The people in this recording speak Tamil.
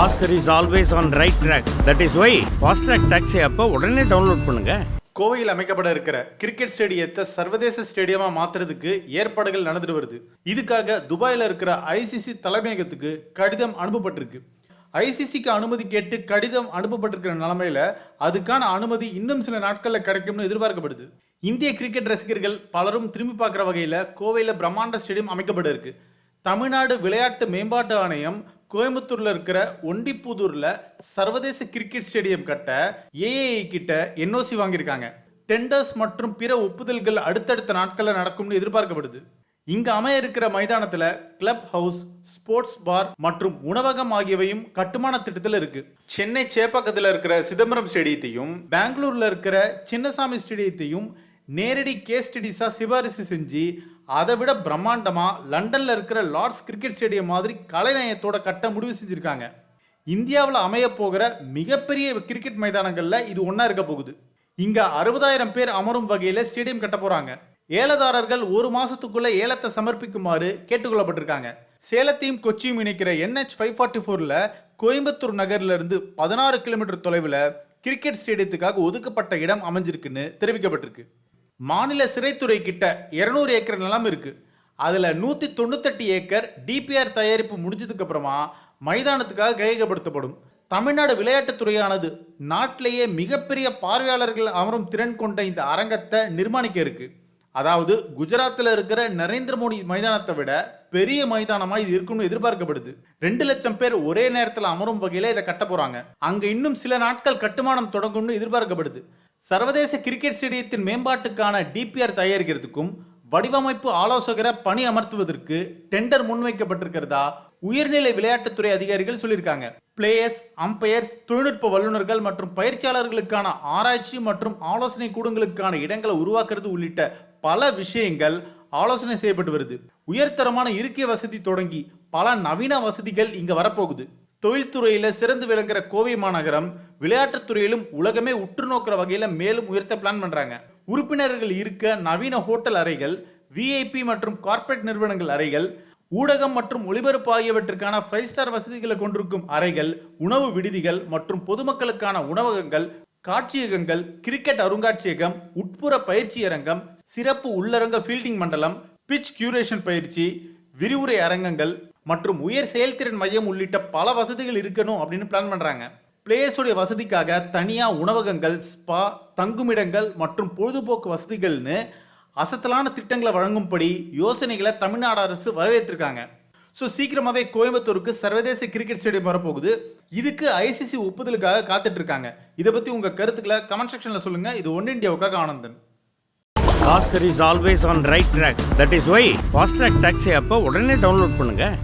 Oscar is always on right track that is why fast track taxi அப்போ உடனே டவுன்லோட் பண்ணுங்க. கோவையில் அமைக்கப்பட இருக்கிற கிரிக்கெட் ஸ்டேடியத்தை சர்வதேச ஸ்டேடியமா மாத்துறதுக்கு ஏற்பாடுகள் நடந்துட்டு வருது. இதுக்காக துபாயில் இருக்கிற ஐசிசி தலைமையகத்துக்கு கடிதம் அனுப்பப்பட்டிருக்கு. ஐசிசிக்கு அனுமதி கேட்டு கடிதம் அனுப்பப்பட்டிருக்கிற நிலமையில அதுக்கான அனுமதி இன்னும் சில நாட்களில் கிடைக்கும்னு எதிர்பார்க்கப்படுது. இந்திய கிரிக்கெட் ரசிகர்கள் பலரும் திரும்பி பார்க்குற வகையில் கோவையில் பிரம்மாண்ட ஸ்டேடியம் அமைக்கப்பட இருக்கு. தமிழ்நாடு விளையாட்டு மேம்பாட்டு ஆணையம் கோயம்புத்தூர்ல இருக்கிற ஒண்டிப்புதூர்ல சர்வதேச கிரிக்கெட் ஸ்டேடியம் கட்ட ஏஏஐ கிட்ட என்ஓசி வாங்கியிருக்காங்க. டெண்டர்ஸ் மற்றும் பிற ஒப்புதல்கள் அடுத்தடுத்த நாட்களில் நடக்கும்னு எதிர்பார்க்கப்படுது. இங்க அமைய இருக்கிற மைதானத்துல கிளப் ஹவுஸ் ஸ்போர்ட்ஸ் பார் மற்றும் உணவகம் ஆகியவையும் கட்டுமான திட்டத்தில் இருக்கு. சென்னை சேப்பாக்கத்தில் இருக்கிற சிதம்பரம் ஸ்டேடியத்தையும் பெங்களூர்ல இருக்கிற சின்னசாமி ஸ்டேடியத்தையும் நேரடி கேஸ் ஸ்டடிஸாக சிபாரிசு செஞ்சு அதை விட பிரம்மாண்டமாக லண்டனில் இருக்கிற லார்ட்ஸ் கிரிக்கெட் ஸ்டேடியம் மாதிரி கலைநயத்தோட கட்ட முடிவு செஞ்சிருக்காங்க. இந்தியாவில் அமைய போகிற மிகப்பெரிய கிரிக்கெட் மைதானங்களில் இது ஒன்றா இருக்க போகுது. இங்கே அறுபதாயிரம் பேர் அமரும் வகையில் ஸ்டேடியம் கட்ட போகிறாங்க ஏலதாரர்கள் ஒரு மாதத்துக்குள்ளே ஏலத்தை சமர்ப்பிக்குமாறு கேட்டுக்கொள்ளப்பட்டிருக்காங்க. சேலத்தையும் கொச்சியும் இணைக்கிற என்ஹெச் ஃபைவ் ஃபார்ட்டி ஃபோரில் கோயம்புத்தூர் நகர்லேருந்து பதினாறு கிலோமீட்டர் தொலைவில் கிரிக்கெட் ஸ்டேடியத்துக்காக ஒதுக்கப்பட்ட இடம் அமைஞ்சிருக்குன்னு தெரிவிக்கப்பட்டிருக்கு. மாநில சிறைத்துறை கிட்ட 200 ஏக்கர் நிலம் இருக்குது அதில் நூற்றி தொண்ணூத்தெட்டு ஏக்கர் டிபிஆர் தயாரிப்பு முடிஞ்சதுக்கப்புறமா மைதானத்துக்காக கையகப்படுத்தப்படும். தமிழ்நாடு விளையாட்டுத்துறையானது நாட்டிலேயே மிகப்பெரிய பார்வையாளர்கள் அமரும் திறன் கொண்ட இந்த அரங்கத்தை நிர்மாணிக்க இருக்கு. அதாவது குஜராத்தில் இருக்கிற நரேந்திர மோடி மைதானத்தை விட பெரிய மைதானமாக இது இருக்கும்னு எதிர்பார்க்கப்படுது. ரெண்டு லட்சம் பேர் ஒரே நேரத்தில் அமரும் வகையில் இதை கட்ட போகிறாங்க அங்கே இன்னும் சில நாட்கள் கட்டுமானம் தொடங்கும்னு எதிர்பார்க்கப்படுது. சர்வதேச கிரிக்கெட் ஸ்டேடியத்தின் மேம்பாட்டுக்கான டிபிஆர் தயாரிக்கிறதுக்கும் வடிவமைப்பு ஆலோசகரை பணி அமர்த்துவதற்கு டெண்டர் முன்வைக்கப்பட்டிருக்கிறதா உயர்நிலை விளையாட்டுத்துறை அதிகாரிகள் சொல்லியிருக்காங்க. பிளேயர்ஸ் அம்பையர்ஸ் தொழில்நுட்ப வல்லுநர்கள் மற்றும் பயிற்சியாளர்களுக்கான ஆராய்ச்சி மற்றும் ஆலோசனை கூடங்களுக்கான இடங்களை உருவாக்குறது உள்ளிட்ட பல விஷயங்கள் ஆலோசனை செய்யப்பட்டு வருது. உயர்தரமான இருக்கை வசதி தொடங்கி பல நவீன வசதிகள் இங்க வரப்போகுது. தொழில்துறையில சிறந்து விளங்குற கோவை மாநகரம் விளையாட்டுத் துறையிலும் உலகமே உற்று நோக்கிற வகையில் மேலும் உயர்த்த பிளான் பண்ணுறாங்க உறுப்பினர்கள் இருக்க நவீன ஹோட்டல் அறைகள் விஐபி மற்றும் கார்ப்பரேட் நிறுவனங்கள் அறைகள் ஊடகம் மற்றும் ஒளிபரப்பு ஆகியவற்றுக்கான ஃபைவ் ஸ்டார் வசதிகளை கொண்டிருக்கும் அறைகள் உணவு விடுதிகள் மற்றும் பொதுமக்களுக்கான உணவகங்கள் காட்சியகங்கள் கிரிக்கெட் அருங்காட்சியகம் உட்புற பயிற்சி அரங்கம் சிறப்பு உள்ளரங்க ஃபீல்டிங் மண்டலம் பிட்ச் கியூரேஷன் பயிற்சி விரிவுரை அரங்கங்கள் மற்றும் உயர் செயல்திறன் மையம் உள்ளிட்ட பல வசதிகள் இருக்கணும் அப்படின்னு பிளான் பண்ணுறாங்க பிளேயர்ஸுடைய வசதிக்காக தனியாக உணவகங்கள் ஸ்பா தங்குமிடங்கள் மற்றும் பொழுதுபோக்கு வசதிகள்னு அசத்தலான திட்டங்களை வழங்கும்படி யோசனைகளை தமிழ்நாடு அரசு வரவேற்றிருக்காங்க. ஸோ சீக்கிரமாகவே கோயம்புத்தூருக்கு சர்வதேச கிரிக்கெட் ஸ்டேடியம் வரப்போகுது. இதுக்கு ஐசிசி ஒப்புதலுக்காக காத்துட்டு இருக்காங்க இதை பற்றி உங்கள் கருத்துக்களை கமெண்ட் செக்ஷனில் சொல்லுங்கள் இது one இண்டியாவுக்காக Anandan. Oscar is always on right track that is why fast track taxi அப்போ உடனே டவுன்லோட் பண்ணுங்கள்